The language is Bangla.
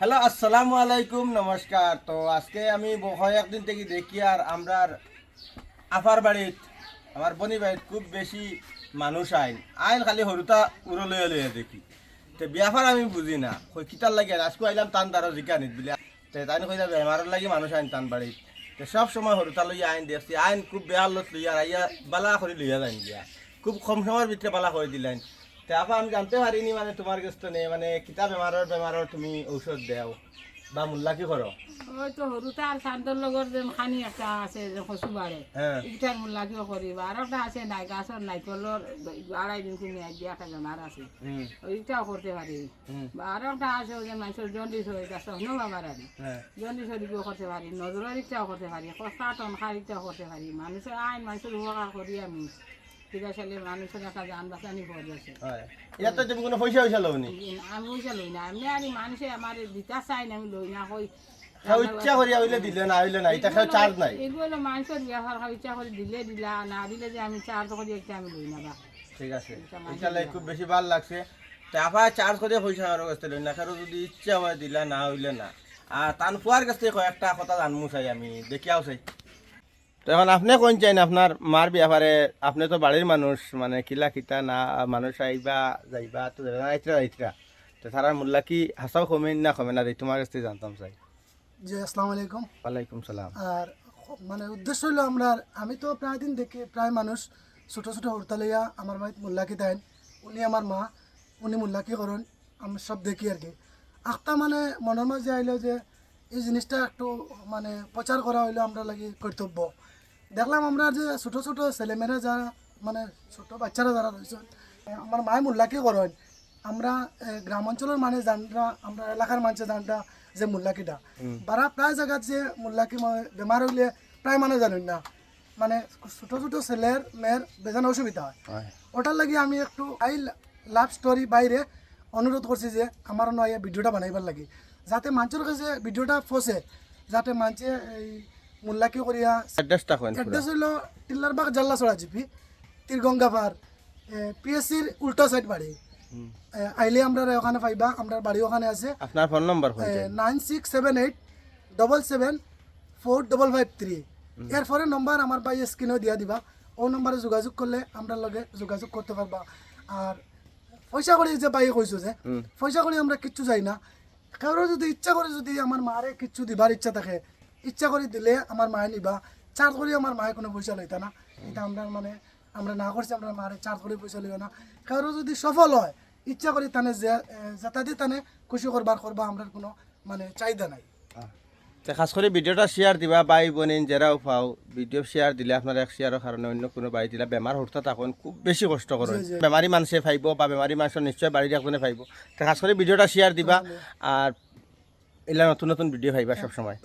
হ্যালো, আসসালামু আলাইকুম, নমস্কার। তো আজকে আমি কয়েকদিন থেকে দেখি আর আমরার আফার বাড়িত, আমার বনি বাড়িত খুব বেশি মানুষ আইন। আইন খালি সৰুতা উৰলৈ লয়ে দেখি। তে বিয়াফাৰ আমি বুজি না। কিতার লাগে? আজকে আইলাম টান তার জিকা নিত বলে। তে তাই কই যাবে বেমারের লাগি মানুষ আইন টান বাড়িত তে সব সময় সৰুতা লইয়া আইন দেখছি আইন খুব বেয়া লত লইয়া আইয়া বালা করে লইয়া যাইন দিয়া খুব কম সময়ের ভিতরে বালা করে দিলেন তে আপা আমি জানতে পারিনি মানে তোমার কাছ নেই মানে কিতা বেমারের বেমারের তুমি ঔষধ দেও বা মূল্যা কি করো ওই তো সৰুতে আর চান্দর লগর যে খানি একটা আছে যে কচু বাড়ে হ্যাঁ ইটার মূল্যা কিয় করিবা আর একটা আছে নাই গাছর নাইকলর আড়াই দিন কিনে দিয়া একটা বেমার আছে। ওইটাও করতে পারি আর একটা আছে যে মানুষের জন্ডিস হয়ে গেছে হনো বাবার আর হ্যাঁ জন্ডিস হরিকেও করতে পারি নজরের ইচ্ছাও করতে পারি কষ্টা টনখার ইচ্ছাও করতে পারি মানুষের আইন মানুষের উপকার করি আমি একটা যান বাঁচানি পড়ে আছে হয়। ইয়াত তো তুমি কোনো পয়সা পয়সা লও নি আমি পয়সা লই না আমি আর মানুষে আমার দিতা চাই না আমি লই না কই ইচ্ছা করি আইলে দিলে না আইলে না এটা চার্জ নাই। এগুলো মানুষের ব্যবহার ইচ্ছা করে দিলে দিলা না দিলে যে আমি চার্জ করি একটা আমি লই না বা। ঠিক আছে। এটা লাই খুব বেশি ভালো লাগছে। টাকা চার্জ করে পয়সা কারও কাছ লই না কারও যদি ইচ্ছা হয় দিলা না হইলে না। আর তান ফুয়ার কাছ কয়েকটা কথা জানমু চাই আমি দেখিয়াও চাই। তো এখন আপনি কোন চাইন? আপনার মার ব্যাপারে আপনি তো বাড়ির মানুষ মানে কিলা কিতা না মানুষ আইবা যাইবা তো আইতরা আইতরা তো তারার মূল্যা কি হাসাও কমেন না কমে না তোমার কাছ থেকে জানতাম চাই। জি আসসালামু আলাইকুম। ওয়ালাইকুম সালাম। আর মানে উদ্দেশ্য হলো আমরা আমি তো প্রায় দিন দেখি প্রায় মানুষ ছোট ছোট হরতালিয়া আমার বাড়িতে মোল্লাকি দেন? উনি আমার মা উনি মোল্লাকি করেন আমি সব দেখি আর কি। আখটা মানে মনের মাঝে আইলো যে এই জিনিসটা একটু মানে প্রচার করা হইল আমরা লাগি কর্তব্য। দেখলাম আমরা যে ছোট ছোট ছেলেমেয়েরা যারা মানে ছোট বাচ্চারা যারা রয়েছে আমার মায় মোল্লাকি করেন। আমরা এ, গ্রাম অঞ্চলের মানে জানরা আমরা এলাকার মানুষে জানটা যে মোল্লাকিটা। বারা প্রায় জায়গাত যে মোল্লাকি মানে বেমার হইলে প্রায় মানে জানেন না। মানে ছোট ছোট ছেলের মেয়ের বেজান অসুবিধা হয়। ওটার লাগি আমি একটু আই লাভ স্টোরি বাইরে অনুরোধ করছি যে আমার নয় এই ভিডিওটা বানাইবার লাগি। যাতে মানুষের কাছে ভিডিওটা ফসে যাতে মানুষে এই মোল্লাকি করিয়া অ্যাড্রেসটা কোন অ্যাড্রেস হইল টিল্লারবাগ জাল্লাছড়া জিপি তীরগঙ্গাপার পিএসসির উল্টো সাইড বাড়ি। আইলে আমরা ওখানে পাইবা আমরা বাড়ি ওখানে আছে। আপনার phone number nine six seven eight double seven four double five three. এরপরে নম্বর আমার ভাই স্ক্রিনেও দিয়া দিবা। ও নম্বরে যোগাযোগ করলে আমরা লগে যোগাযোগ করতে পারবা। আর পয়সা করে যে পাই কইছো যে পয়সা করে আমরা কিচ্ছু যাই না। কারও যদি ইচ্ছা করে যদি আমার মারে কিছু দিবার ইচ্ছা থাকে, ইচ্ছা করে দিলে আমার মায়ে নিবা। চার্জ করে আমার মায়ে কোনো পয়সা লইতা না। এটা আমরা মানে আমরা না করছি, আমরা মারে চার্জ করে পয়সা লইব না। কারও যদি সফল হয়, ইচ্ছা করি তানে যে দিয়ে তানে খুশি করবার করবা, আমরা কোনো মানে চাহিদা নাই। তো খাস করে ভিডিওটা শেয়ার দিবা বাই বোনিন যারাও পাও ভিডিও শেয়ার দিলে আপনার এক শেয়ারের কারণে অন্য কোনো বাড়ি দিলে বেমার হঠাৎ এখন খুব বেশি কষ্ট করে জি, জি। বেমারি মানুষে ফাইব বা বেমারি মানুষের নিশ্চয় বাড়ির একজনে ফাইব তো খাস করে ভিডিওটা শেয়ার দিবা আর এলা নতুন নতুন ভিডিও ফাইবা সবসময়